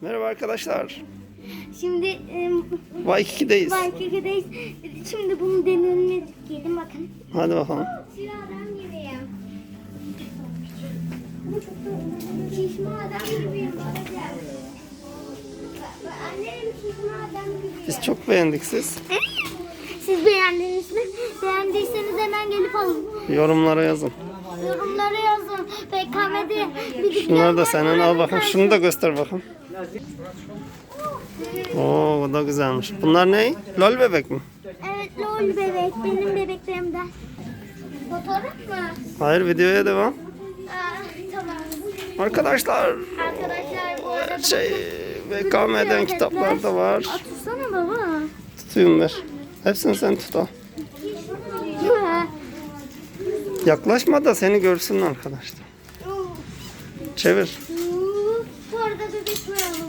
Merhaba arkadaşlar. Şimdi e, Vaykiki'deyiz. Bankiki'deyiz. Şimdi bunu deneyimine gelin bakın. Hadi bakalım. Silahdan gibiyim. Şişme adam gibiyim. Annem şişme adam gibiyim. Biz çok beğendik siz. Siz beğendiniz mi? Beğendiyseniz hemen gelip alın. Yorumlara yazın. Yorumlara yazın. BKM'de bir Şunlar da senin al bakayım. Şunu da göster bakayım. Oo bu da güzelmiş. Bunlar ne? Lol bebek mi? Evet lol bebek. Benim bebeklerimden. Fotoğraf mı? Hayır videoya devam. Aa, tamam. Arkadaşlar Arkadaşlar bu arada şey BKM'den kitaplar da var. Atsana baba. Tutayım ver. Hepsini sen tut al. Yaklaşma da seni görsün arkadaşlar. Çevir.